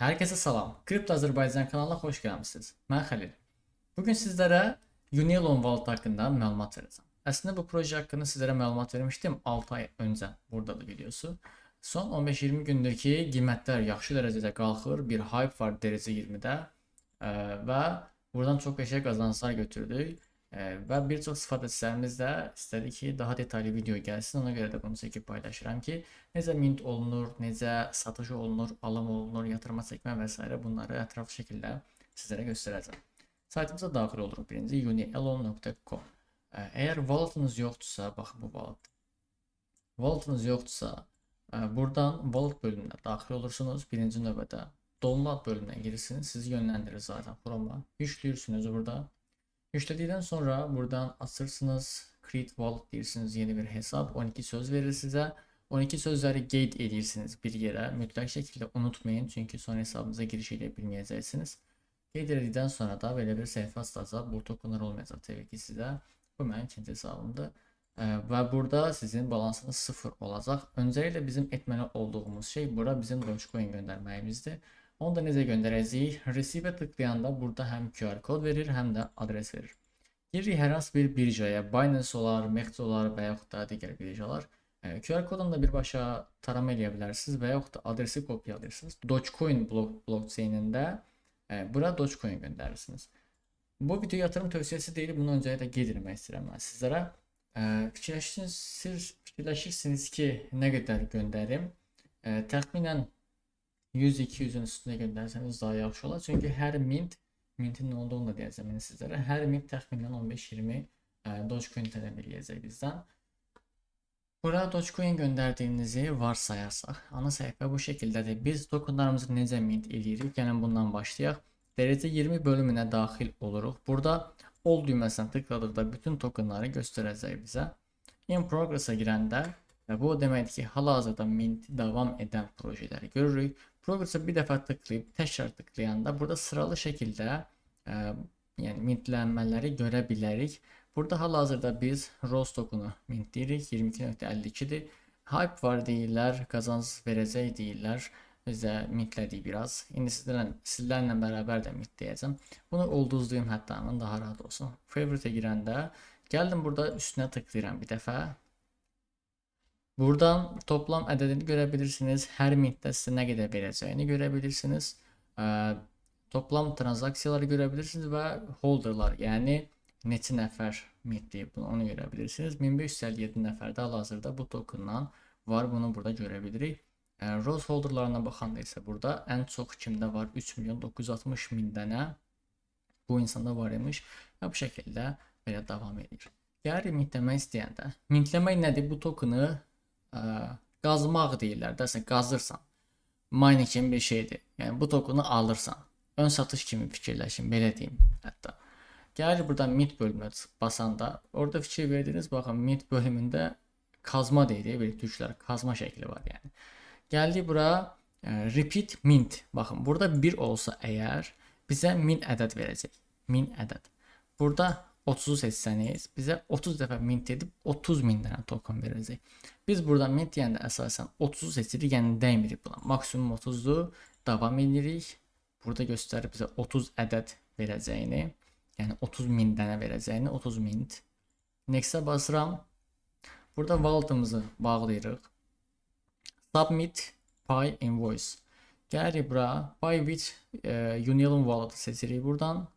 Herkese salam. Kripto Azərbaycan kanalına xoş gəlmisiniz. Mən Xəlil. Bugün sizlərə Unilon Vault haqqında məlumat verəcəm. Əslində bu proje haqqında sizlərə məlumat vermişdim 6 ay öncə. Buradadır videosu. Son 15-20 gündür ki, yaxşı dərəcədə qalxır. Bir hype var dərəcə 20-də ə, və buradan çox qəşəng qazançlar götürdük. Və bir çox istifadəçilərimiz də istədi ki, daha detallı video gəlsin. Ona görə də bunu çəkib paylaşıram ki, necə mint olunur, necə satış olunur, alım olunur, yatırıma çəkmə və s. bunları ətraflı şəkildə sizlərə göstərəcəm. Saytımıza daxil oluruq. Birinci unielon.com. Əgər walletınız yoxdursa, baxın bu wallet. Walletınız yoxdursa, ə, buradan wallet bölümünə daxil olursunuz. Birinci növbədə download bölümünə girirsiniz. Sizi yönləndirir zaten Chrome-a. Yüklüyorsunuz burada. Yüklədikdən sonra buradan açırsınız. Create wallet deyirsiniz. Yeni bir hesab. 12 söz verir sizə. 12 sözləri qeyd edirsiniz bir yerə. Mütləq şəkildə unutmayın, çünki son hesabınıza giriş edə bilməyəcəksiniz. Qeyd edildikdən sonra da belə bir səhifə açılacaq. Bu tokenlar olmayacaq təbii ki sizə. Bu mənim ikinci hesabımdır. Ə, Və burada sizin balansınız sıfır olacaq. Öncəliklə bizim etməli olduğumuz şey bura bizim Dogecoin göndərməyimizdir. Onu da necə göndərəcəyik? Receive tıklayanda burada həm QR kod verir, həm də adres verir. Giririk hər hansı bir birjaya, Binance olar, Mex olar və yaxud da digər birjalar. Ə, QR kodunu da birbaşa tarama eləyə bilərsiniz və da adresi kopyalayırsınız. Dogecoin blok blockchainində ə, bura Dogecoin göndərirsiniz. Bu video yatırım tövsiyəsi deyil. Bunu öncəliklə qeyd etmək istəyirəm mən sizlərə. Ə, Fikirləşirsiniz, fikirləşirsiniz ki, nə qədər göndərim? Təxminən 100-200-ün üstünə göndərsəniz daha yaxşı olar. Çünki hər mint, mintin nə olduğunu da deyəcəm indi sizlərə. Hər mint təxminən 15-20 ə, Dogecoin tələb eləyəcək bizdən. Bura Dogecoin göndərdiyinizi varsayarsak, ana səhifə bu şəkildədir. Biz tokenlarımızı necə mint eləyirik? Gəlin bundan başlayaq. Dərəcə 20 bölümünə daxil oluruq. Burada all düyməsinə tıkladıqda bütün tokenları göstərəcək bizə. In progress-a girəndə və bu o deməkdir ki, hal-hazırda mint davam edən projeləri görürük. Progress-a bir dəfə tıklayıb təkrar tıklayanda burada sıralı şəkildə ə, yəni mintlənmələri görə bilərik. Burada hal-hazırda biz Rose tokenu mintləyirik 22.52-dir. Hype var deyirlər, qazanc verəcək deyirlər. Biz də biraz. İndi sizlərlə, sizlərlə bərabər də mintləyəcəm. Bunu ulduzlayım hətta daha rahat olsun. Favorite-ə girəndə gəldim burada üstünə tıklayıram bir dəfə. Buradan toplam ədədini görə bilirsiniz. Hər mintdə sizə nə qədər verəcəyini görə bilirsiniz. Ə, toplam tranzaksiyaları görə bilirsiniz və holderlar, yəni neçə nəfər mintləyib bunu onu görə bilirsiniz. 1557 nəfər də hal-hazırda bu tokendan var. Bunu burada görə bilirik. Ə, Rose holderlarına baxanda isə burada ən çox kimdə var? 3 milyon 960 min dənə bu insanda var imiş və bu şəkildə belə davam edir. Gəlir mintləmək istəyəndə. Mintləmək nədir? Bu tokenu ə, qazmaq deyirlər. Dəsən qazırsan. Mining kimi bir şeydir. Yəni bu tokenu alırsan. Ön satış kimi fikirləşin, belə deyim hətta. Gəlir buradan mint bölümünə basanda, orada fikir verdiniz, baxın mint bölümündə kazma deyirik, belə türklər kazma şəkli var yəni. Gəldik bura ə, repeat mint. Baxın, burada 1 olsa əgər bizə 1000 ədəd verəcək. 1000 ədəd. Burada 30-u seçsəniz bizə 30 dəfə mint edib 30 min dənə token verəcək. Biz burada mint deyəndə əsasən 30-u seçirik, yəni dəymirik buna. Maksimum 30-dur. Davam edirik. Burada göstərir bizə 30 ədəd verəcəyini, yəni 30 min dənə verəcəyini, 30 mint. Next-ə basıram. Burada walletımızı bağlayırıq. Submit Pay Invoice. Gəlirik bura. Pay with e, Unilon Wallet seçirik buradan.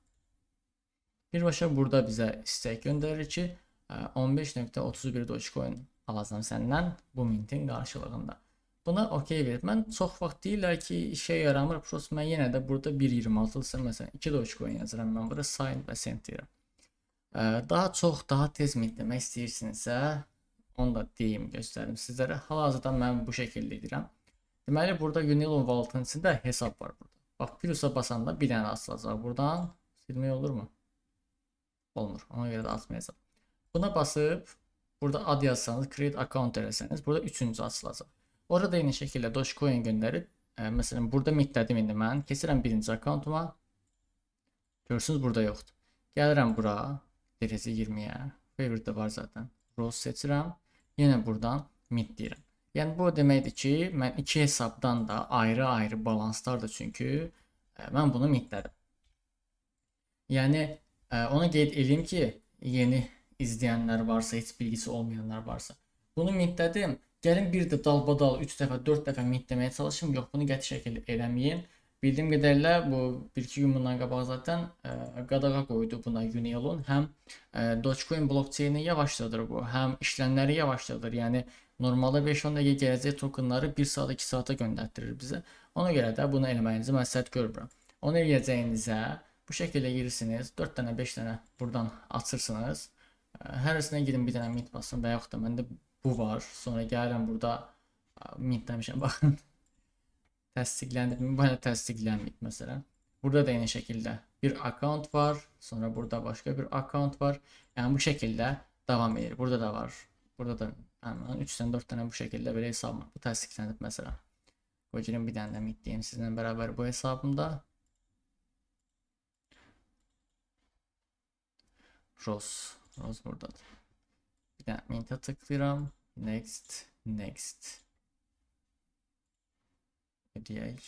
Birbaşa burada bizə istek göndərir ki, ə, 15.31 Dogecoin alacam səndən bu mintin qarşılığında. Buna okey ver. Mən çox vaxt deyirlər ki, işə yaramır. Prosta mən yenə də burada 1.26-lısı məsələn 2 Dogecoin yazıram. Mən bura sign və send deyirəm. Ə, Daha çox, daha tez mintləmək istəyirsinizsə, onu da deyim, göstərim sizlərə. Hal-hazırda mən bu şəkildə edirəm. Deməli burada Unilon Wallet-ın içində hesab var burada. Bax, plusa basanda bir dənə açılacaq buradan. Silmək olurmu? Olmur. Ona görə də atmayacağam. Buna basıb burada ad yazsanız, create account eləsəniz, burada üçüncü açılacaq. Orada eyni şəkildə Dogecoin göndərib, ə, məsələn, burada mitlədim indi mən, keçirəm birinci akkauntuma. Görürsünüz burada yoxdur. Gəlirəm bura, dərəcə 20-yə. Favorite var zaten. Rose seçirəm. Yenə buradan mint deyirəm. Yəni bu deməkdir ki, mən iki hesabdan da ayrı-ayrı balanslardır çünki e, mən bunu mintlədim. Yəni e, ona qeyd edeyim ki, yeni izləyənlər varsa, heç bilgisi olmayanlar varsa, bunu mintlədim. Gəlin bir də dalbadal 3 dəfə, 4 dəfə mintləməyə çalışım. Yox, bunu qəti şəkildə eləməyin. Bildiyim qədərilə bu 1-2 gün bundan qabaq zaten ə, qadağa qoydu buna Unielon. Həm ə, Dogecoin blockchaini yavaşladır bu, həm işləmləri yavaşladır. Yəni normalda 5-10 dəqiqə gələcək tokenları 1 saat 2 saata göndərdirir bizə. Ona görə də bunu eləməyinizi məsləhət görmürəm. Onu eləyəcəyinizə bu şəkildə girirsiniz. 4 dənə, 5 dənə buradan açırsınız. Ə, Hərəsinə gidin bir dənə mint basın və yaxud da məndə bu var. Sonra gəlirəm burada ə, mintləmişəm baxın. Təsdiqləndirmə, bu hələ təsdiqlənməyib məsələn. Burada da eyni şəkildə bir account var, sonra burada başqa bir account var. Yəni bu şəkildə davam edir. Burada da var. Burada da həmin 3-dən 4 dənə bu şəkildə belə hesabım. Bu təsdiqlənib məsələn. Qoy girin bir dənə də mitləyim sizinlə bərabər bu hesabımda. Rose. Rose buradadır. Bir dənə mintə tıklayıram. Next, next. Deyək.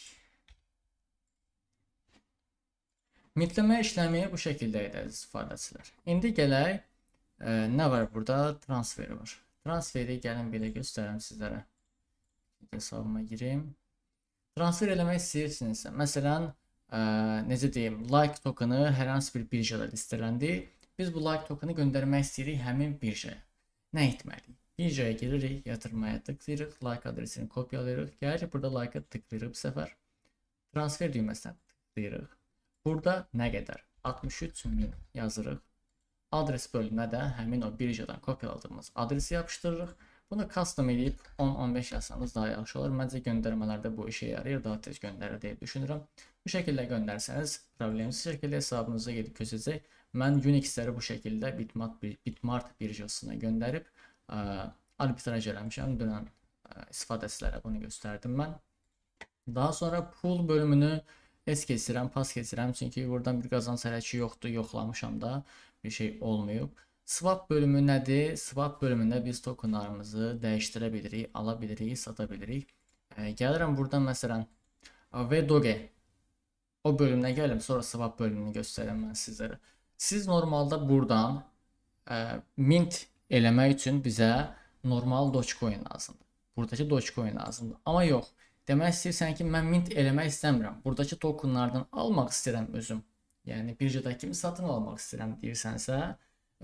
Mitləmə işləmi bu şəkildə edir əziz istifadəçilər. İndi gələk e, nə var burada? Transferi var. Transferi gəlin belə göstərim sizlərə. Hesabıma girim. Transfer eləmək istəyirsinizsə, məsələn, ə, necə deyim, like tokeni hər hansı bir birjada listələndi. Biz bu like tokeni göndərmək istəyirik həmin birjaya. Nə etməliyik? Birjaya giririk, yatırmaya tıklayırıq, like adresini kopyalayırıq, gəlirik burada like-a tıklayırıq bu səfər. Transfer düyməsinə tıklayırıq. Burada nə qədər? 63 min yazırıq. Adres bölümünə də həmin o birjadan kopyaladığımız adresi yapışdırırıq. Bunu custom edib 10-15 yazsanız daha yaxşı olur. Məncə göndərmələrdə bu işə yarayır, daha tez göndərir deyə düşünürəm. Bu şəkildə göndərsəniz problemsiz şəkildə hesabınıza gedib köçəcək. Mən Unix-ləri bu şəkildə Bitmart, Bitmart birjasına göndərib ə, arbitraj eləmişəm. Dünən istifadəçilərə bunu göstərdim mən. Daha sonra pool bölümünü es keçirəm, pas keçirəm çünki buradan bir qazanc hərəki yoxdur, yoxlamışam da bir şey olmayıb. Swap bölümü nədir? Swap bölümündə biz tokenlarımızı dəyişdirə bilirik, ala bilirik, sata bilirik. E, gəlirəm buradan məsələn VDoge o bölümünə gəlim, sonra swap bölümünü göstərəm mən sizlərə. Siz normalda buradan e, mint eləmək üçün bizə normal Dogecoin lazımdır. Buradakı Dogecoin lazımdır. Amma yox. Demək istəyirsən ki, mən mint eləmək istəmirəm. Buradakı tokenlardan almaq istəyirəm özüm. Yəni birjada kimi satın almaq istəyirəm deyirsənsə,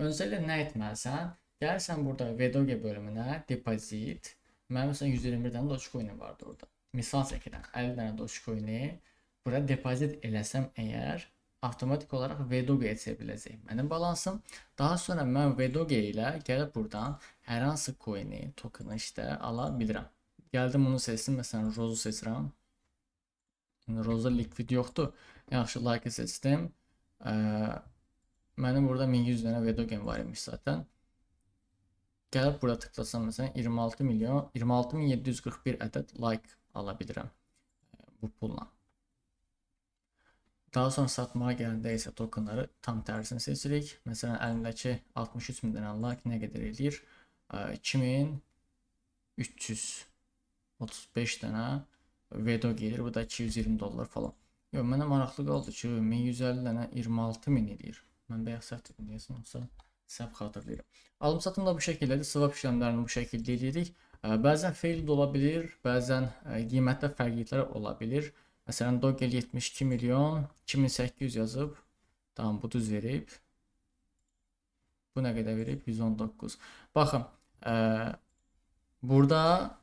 Öncəliklə nə etməlisən? Gəlirsən burada Vedoge bölümünə, depozit. Mənim məsələn 121 dənə vardı orada. Misal çəkirəm, 50 dənə Dogecoin-i bura depozit eləsəm əgər avtomatik olaraq Vedoge-yə çevriləcək mənim balansım. Daha sonra mən Vedoge ilə gəlib buradan hər hansı coin-i, tokeni işte ala bilirəm. Gəldim bunu seçdim, məsələn Rozu seçirəm. Roza likvid yoxdur. Yaxşı like seçdim. Ee, Mənim burada 1100 dənə Vedogen var imiş zaten. Gəlib bura tıklasam məsələn 26 milyon 26741 ədəd like ala bilirəm e, bu pulla. Daha sonra satmağa gələndə isə tokenları tam tərsini seçirik. Məsələn əlimdəki 63 min dənə like nə qədər eləyir? 2335 dənə Vedo gelir. Bu da 220 dollar falan. Yox, mənə maraqlı qaldı ki, 1150 dənə 26 min eləyir. Mən bayaq səhv deyəsən, yoxsa səhv xatırlayıram. Alım satım da bu şəkildədir. Swap işləmlərini bu şəkildə edirik. Bəzən fail də ola bilər, bəzən qiymətdə fərqliliklər ola bilər. Məsələn, Dogel 72 milyon 2800 yazıb. Tamam, bu düz verib. Bu nə qədər verib? 119. Baxın, ə, burada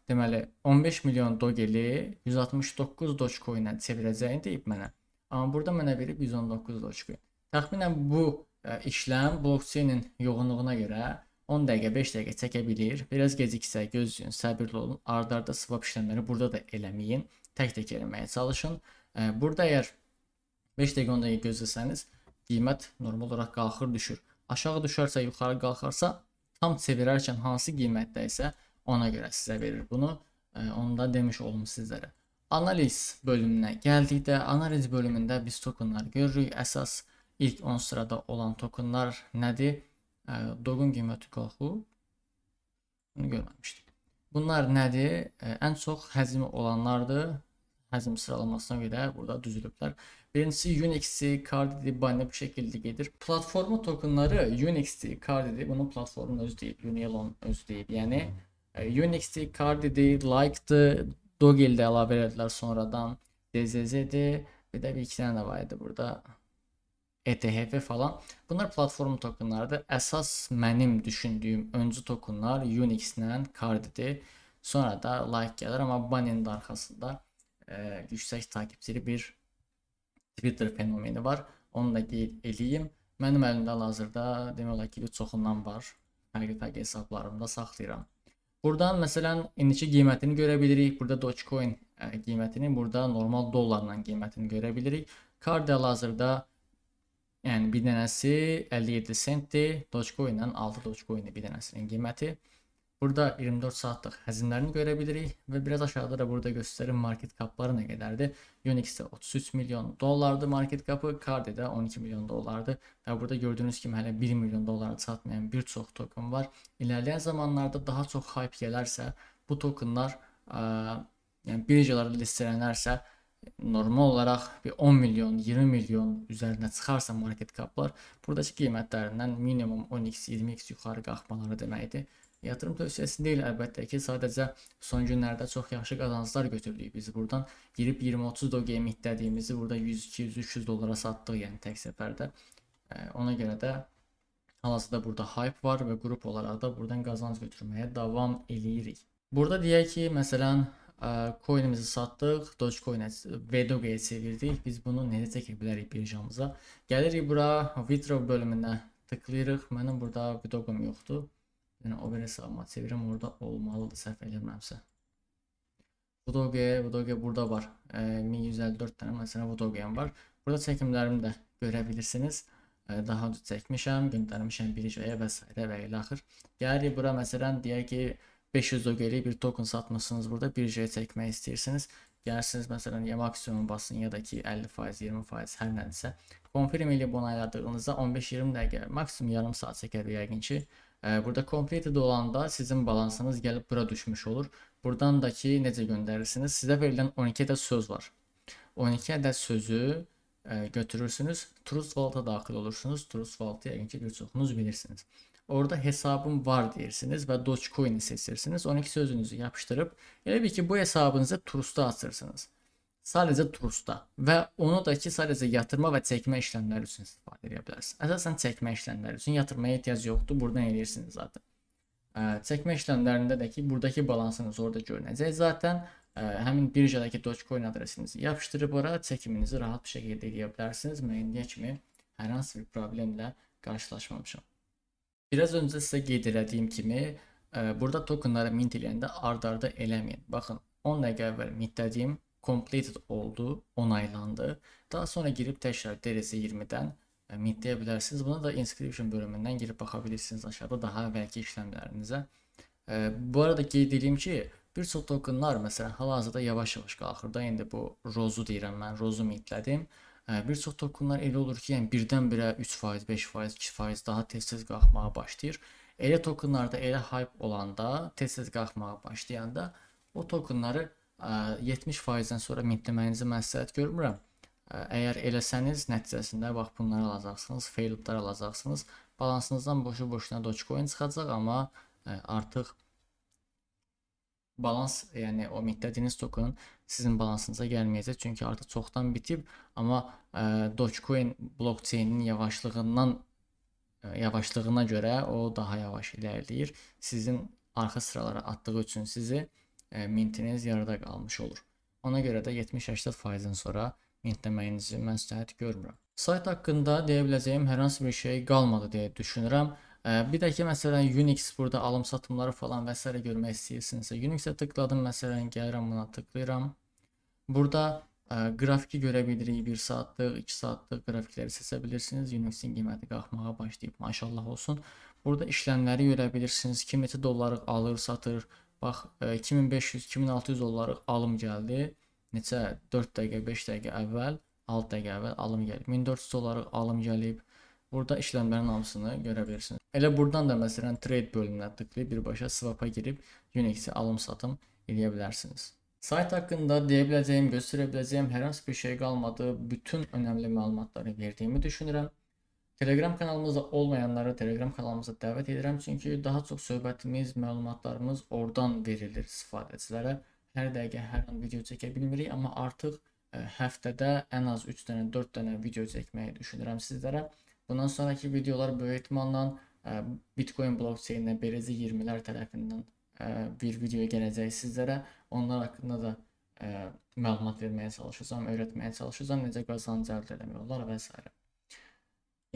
deməli 15 milyon Dogeli 169 Dogecoin-ə çevirəcəyini deyib mənə. Amma burada mənə verib 119 Dogecoin. Təxminən bu e, işləm blockchain-in yoğunluğuna görə 10 dəqiqə, 5 dəqiqə çəkə bilir. Biraz geciksə gözləyin, səbirli olun. Ardarda swap işləmləri burada da eləməyin. Tək-tək eləməyə çalışın. E, burada əgər 5 dəqiqə 10 dəqiqə gözləsəniz, qiymət normal olaraq qalxır, düşür. Aşağı düşərsə, yuxarı qalxarsa, tam çevirərkən hansı qiymətdə isə ona görə sizə verir bunu. E, onu da demiş olum sizlərə. Analiz bölümünə gəldikdə, analiz bölümündə biz tokenları görürük. Əsas ilk 10 sırada olan tokenlar nədir? Dogun qiyməti qalxıb. Bunu görməmişdik. Bunlar nədir? Ən çox həcmi olanlardır. Həcm sıralamasına görə burada düzülüblər. Birincisi Unix'i, Cardidi, Bunny bu şekilde gelir. Platformu tokenları Unix'i, Cardidi, bunun platformun özü değil, Unilon özü değil. Yani e, Unix'i, Cardidi, Like'dı, Dogel'de əlavə elədilər sonradan. DZZ'di, bir de bir iki tane de vardı burada. ETHF falan. Bunlar platform tokenlardır. Əsas mənim düşündüyüm öncü tokenlar Unix-lə Cardidi. Sonra da Like gəlir, amma Bunny'nin arxasında e, yüksək takipçili bir Twitter fenomeni var. Onu da qeyd eləyim. Mənim əlimdə hazırda demək olar ki, çoxundan var. Fərqli-fərqli hesablarımda saxlayıram. Buradan məsələn indiki qiymətini görə bilirik. Burada Dogecoin ə, qiymətini, burada normal dollarla qiymətini görə bilirik. Card hal-hazırda yəni bir dənəsi 57 sentdir. Dogecoin ilə 6 Dogecoin bir dənəsinin qiyməti. Burada 24 saatlıq həcmlərini görə bilirik və biraz aşağıda da burada göstərim market kapları nə qədərdir. Unix-də 33 milyon dollardır market kapı, Card'də 12 milyon dollardır və burada gördüyünüz kimi hələ 1 milyon dollara çatmayan bir çox token var. İlərləyən zamanlarda daha çox hype gələrsə, bu tokenlar ə, yəni birjalarda listelənərsə normal olaraq bir 10 milyon, 20 milyon üzərinə çıxarsa market kaplar, buradakı qiymətlərindən minimum 10x, 20x yuxarı qalxmaları deməkdir. Yatırım tövsiyəsi deyil əlbəttə ki, sadəcə son günlərdə çox yaxşı qazanclar götürdük biz buradan. Girib 20-30 doge emitlədiyimizi burada 100, 200, 300 dollara satdıq, yəni tək səfərdə. Ona görə də hal-hazırda burada hype var və qrup olaraq da buradan qazanc götürməyə davam eləyirik. Burada deyək ki, məsələn, coinimizi satdıq, Dogecoin-ə VDOG-yə çevirdik. Biz bunu necə çəkə bilərik birjamıza? Gəlirik bura, withdraw bölümünə tıklayırıq. Mənim burada VDOG-um yoxdur. Yəni o bir hesabıma çevirim orada olmalıdır səhv eləmirəmsə. Vudoge, Vudoge burada var. E, 1154 tane mesela Vudoge'm var. Burada çəkimlərimi də görə bilirsiniz. E, daha önce çəkmişəm, göndərmişəm biricəyə və s. və ilə axır. Gəlirik bura məsələn deyək ki 500 Doge'li bir token satmışsınız burada biricəyə çəkmək istəyirsiniz. Gəlirsiniz məsələn ya maksimum basın ya da ki 50%, 20% hər nədirsə. Confirm ilə onayladığınızda 15-20 dəqiqə, maksimum yarım saat çəkər yəqin ki. Burada completed olanda sizin balansınız gəlib bura düşmüş olur. Buradan da ki necə göndərirsiniz? Sizə verilən 12 ədəd söz var. 12 ədəd sözü ə, götürürsünüz, Trust Vault-a daxil olursunuz. Trust Vault-u yəqin ki bir çoxunuz bilirsiniz. Orada hesabım var deyirsiniz və Dogecoin-i seçirsiniz. 12 sözünüzü yapışdırıb elə bir ki bu hesabınızı Trust'a açırsınız. Sadəcə Trustda və onu da ki, sadəcə yatırma və çəkmə işləmləri üçün istifadə edə bilərsiniz. Əsasən çəkmə işləmləri üçün yatırmaya ehtiyac yoxdur. Buradan edirsiniz zaten. Çəkmə işləmlərində də ki, buradakı balansınız orada görünəcək. Zaten həmin birjadakı Dogecoin adresinizi yapışdırıb ora çəkiminizi rahat bir şəkildə edə bilərsiniz. Mən indiyə kimi hər hansı bir problemlə qarşılaşmamışam. Biraz öncə sizə qeyd etdiyim kimi, burada tokenları mint eləyəndə ard-arda eləməyin. Baxın, 10 dəqiqə əvvəl mintlədiyim completed oldu, onaylandı. Daha sonra girip tekrar derece 20'den e, mintleyebilirsiniz. Buna da inscription bölümünden girip bakabilirsiniz aşağıda daha evvelki işlemlerinize. E, bu arada qeyd edeyim ki, bir çox tokenlar məsələn hal-hazırda yavaş-yavaş qalxır da. İndi bu Rozu deyirəm mən, Rozu mintlədim. E, bir çox tokenlar elə olur ki, yəni birdən-birə 3%, 5%, 2% daha tez-tez qalxmağa başlayır. Elə tokenlarda elə hype olanda, tez-tez qalxmağa başlayanda o tokenları 70%-dən sonra mintləməyinizi məsləhət görmürəm. Əgər eləsəniz, nəticəsində bax bunları alacaqsınız, failoutlar alacaqsınız. Balansınızdan boşu-boşuna Dogecoin çıxacaq, amma artıq balans, yəni o mintlədiyiniz token sizin balansınıza gəlməyəcək, çünki artıq çoxdan bitib, amma Dogecoin blockchain'in yavaşlığından yavaşlığına görə o daha yavaş irəliləyir. Sizin arxa sıralara atdığı üçün sizi e, mintiniz yarıda qalmış olur. Ona görə də 70-80%-dən sonra mintləməyinizi məsləhət görmürəm. Sayt haqqında deyə biləcəyim hər hansı bir şey qalmadı deyə düşünürəm. E, bir də ki, Unix burada alım satımları falan və s. görmək istəyirsinizsə, Unix-ə tıkladım, məsələn, gəlirəm buna tıklayıram. Burada e, grafiki görə bilirik. 1 saatlıq, 2 saatlıq qrafikləri seçə bilirsiniz. Unix-in qiyməti qalxmağa başlayıb, maşallah olsun. Burada işləmləri görə bilirsiniz. Kim neçə dolları alır, satır, Bax 2500-2600 e, dollarlıq alım gəldi. Neçə 4 dəqiqə, 5 dəqiqə əvvəl, 6 dəqiqə əvvəl alım gəlib. 1400 dollarlıq alım gəlib. burada işlemlerin hamısını görə bilirsiniz. Elə buradan da məsələn trade bölümünə tıklayıb birbaşa swap'a girib Unix'i alım satım eləyə bilərsiniz. Sayt göstərə biləcəyim hər hansı bir şey qalmadı. Bütün önəmli məlumatları verdiyimi düşünürəm. Telegram kanalımızda olmayanları Telegram kanalımıza dəvət edirəm çünki daha çox söhbətimiz, məlumatlarımız oradan verilir istifadəçilərə. Hər dəqiqə hər an video çəkə bilmirik, amma artıq ə, həftədə ən az 3 dənə, 4 dənə video çəkməyi düşünürəm sizlərə. Bundan sonraki videolar böyük ehtimalla ə, Bitcoin blockchain-ə beləcə 20-lər tərəfindən bir video gələcək sizlərə. Onlar haqqında da ə, məlumat verməyə çalışacağam, öyrətməyə çalışacağam, necə qazanc əldə etmək olar və s.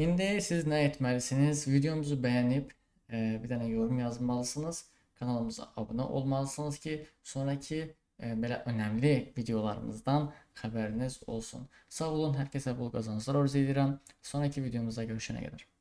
İndi siz nə etməlisiniz? Videomuzu bəyənib e, bir dənə yorum yazmalısınız. Kanalımıza abunə olmalısınız ki, sonraki e, belə önəmli videolarımızdan xəbəriniz olsun. Sağ olun, hər kəsə bol qazanclar arzu edirəm. Sonraki videomuzda görüşənə qədər.